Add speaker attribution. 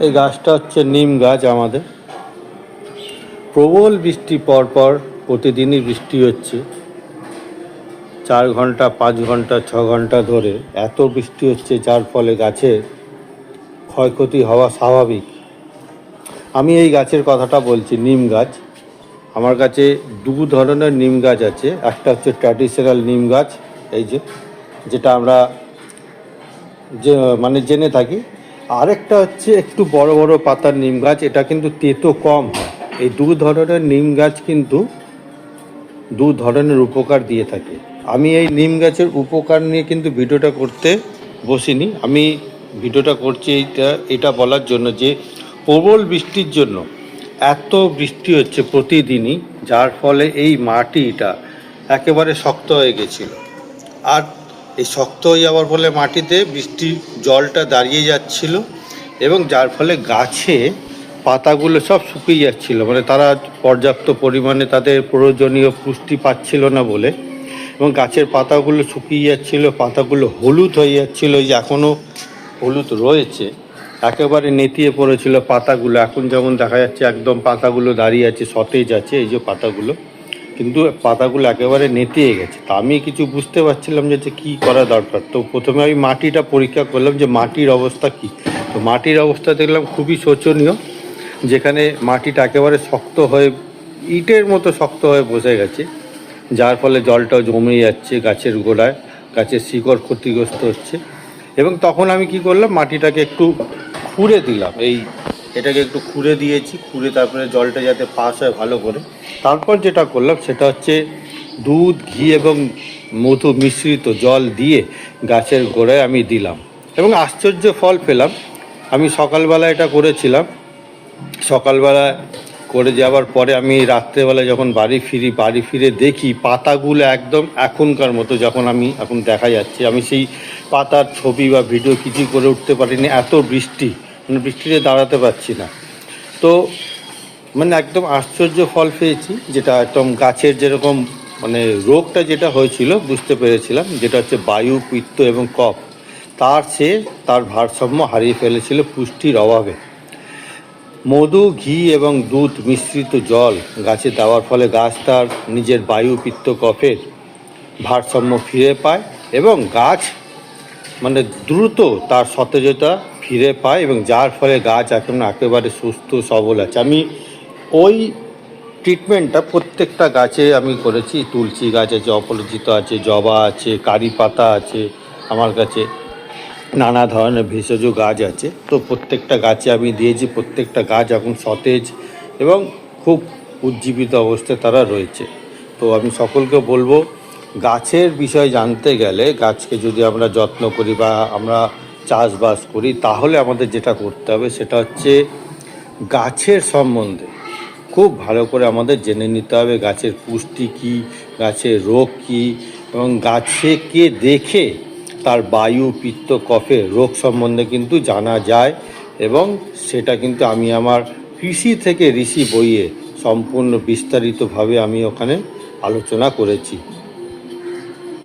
Speaker 1: এই গাছটা হচ্ছে নিম গাছ আমাদের। প্রবল বৃষ্টি পর পর প্রতিদিনই বৃষ্টি হচ্ছে। চার ঘণ্টা, পাঁচ ঘণ্টা, ছ ঘণ্টা ধরে এত বৃষ্টি হচ্ছে, যার ফলে গাছের ক্ষয়ক্ষতি হওয়া স্বাভাবিক। আমি এই গাছের কথাটা বলছি, নিম গাছ। আমার কাছে দু ধরনের নিম গাছ আছে। একটা হচ্ছে ট্র্যাডিশনাল নিম গাছ, এই যে, যেটা আমরা যে মানে জেনে থাকি আরেকটা হচ্ছে একটু বড় বড় পাতার নিম গাছ, এটা কিন্তু তেতো কম হয়। এই দু ধরনের নিম গাছ কিন্তু দু ধরনের উপকার দিয়ে থাকে। আমি এই নিম গাছের উপকার নিয়ে কিন্তু ভিডিওটা করতে বসিনি। আমি ভিডিওটা করছি এইটা, এটা বলার জন্য যে প্রবল বৃষ্টির জন্য এত বৃষ্টি হচ্ছে প্রতিদিনই, যার ফলে এই মাটিটা একেবারে শক্ত হয়ে গেছিল। আর এই শক্ত হয়ে যাওয়ার ফলে মাটিতে বৃষ্টির জলটা দাঁড়িয়ে যাচ্ছিল এবং যার ফলে গাছে পাতাগুলো সব শুকিয়ে যাচ্ছিল। মানে তারা পর্যাপ্ত পরিমাণে তাদের প্রয়োজনীয় পুষ্টি পাচ্ছিল না বলে এবং গাছের পাতাগুলো শুকিয়ে যাচ্ছিল, পাতাগুলো হলুদ হয়ে যাচ্ছিল যে এখনও হলুদ রয়েছে, একেবারে নেতিয়ে পড়েছিল পাতাগুলো। এখন যেমন দেখা যাচ্ছে একদম পাতাগুলো দাঁড়িয়ে আছে, সতেজ আছে, এই যে পাতাগুলো। কিন্তু পাতাগুলো একেবারে নেতিয়ে গেছে। তা আমি কিছু বুঝতে পারছিলাম যে কী করা দরকার। তো প্রথমে আমি মাটিটা পরীক্ষা করলাম যে, মাটির অবস্থা কী? তো মাটির অবস্থা দেখলাম খুবই শোচনীয়, যেখানে মাটিটা একেবারে শক্ত হয়ে, ইটের মতো শক্ত হয়ে বসে গেছে। যার ফলে জলটাও জমে যাচ্ছে গাছের গোড়ায়, গাছের শিকড় ক্ষতিগ্রস্ত হচ্ছে। এবং তখন আমি কি করলাম, মাটিটাকে একটু খুঁড়ে দিলাম। এই এটাকে একটু খুঁড়ে দিয়েছি, খুঁড়ে তারপরে জলটা যাতে পাস হয় ভালো করে। তারপর যেটা করলাম, সেটা হচ্ছে দুধ, ঘি এবং মধু মিশ্রিত জল দিয়ে গাছের গোড়ায় আমি দিলাম। এবং আশ্চর্য ফল পেলাম। আমি সকালবেলা এটা করেছিলাম। সকালবেলা করে যাওয়ার পরে আমি রাত্রেবেলা যখন বাড়ি ফিরি, বাড়ি ফিরে দেখি পাতাগুলো একদম এখনকার মতো যখন আমি এখন দেখা যাচ্ছে। আমি সেই পাতার ছবি বা ভিডিও কিছুই করে উঠতে পারিনি। এত বৃষ্টি। বৃষ্টিতে দাঁড়াতে পারছি না। তো মানে একদম আশ্চর্য ফল পেয়েছি, যেটা একদম গাছের যেরকম মানে রোগটা যেটা হয়েছিল, বুঝতে পেরেছিলাম, যেটা হচ্ছে বায়ু, পিত্ত এবং কফ, তার সে তার ভারসাম্য হারিয়ে ফেলেছিল পুষ্টির অভাবে। মধু, ঘি এবং দুধ মিশ্রিত জল গাছে দেওয়ার ফলে গাছ তার নিজের বায়ু, পিত্ত, কফের ভারসাম্য ফিরে পায় এবং গাছ মানে দ্রুত তার সতেজতা ফিরে পায় এবং যার ফলে গাছ এখন একেবারে সুস্থ, সবল আছে। আমি ওই ট্রিটমেন্টটা প্রত্যেকটা গাছে আমি করেছি। তুলসী গাছ আছে অপরাজিত আছে, জবা আছে, কারি পাতা আছে আমার কাছে, নানা ধরনের ভেষজ গাছ আছে। তো প্রত্যেকটা গাছে আমি দিয়েছি, প্রত্যেকটা গাছ এখন সতেজ এবং খুব উজ্জীবিত অবস্থায় তারা রয়েছে। তো আমি সকলকে বলব গাছের বিষয় জানতে গেলে গাছকে যদি আমরা যত্ন করি বা আমরা চাষবাস করি, তাহলে আমাদের যেটা করতে হবে সেটা হচ্ছে গাছের সম্বন্ধে খুব ভালো করে আমাদের জেনে নিতে হবে গাছের পুষ্টি কী, গাছের রোগ কী এবং গাছকে দেখে তার বায়ু, পিত্ত কফে রোগ সম্বন্ধে কিন্তু জানা যায় এবং সেটা কিন্তু আমি আমার কৃষি থেকে ঋষি বইয়ে সম্পূর্ণ বিস্তারিতভাবে আমি ওখানে আলোচনা করেছি।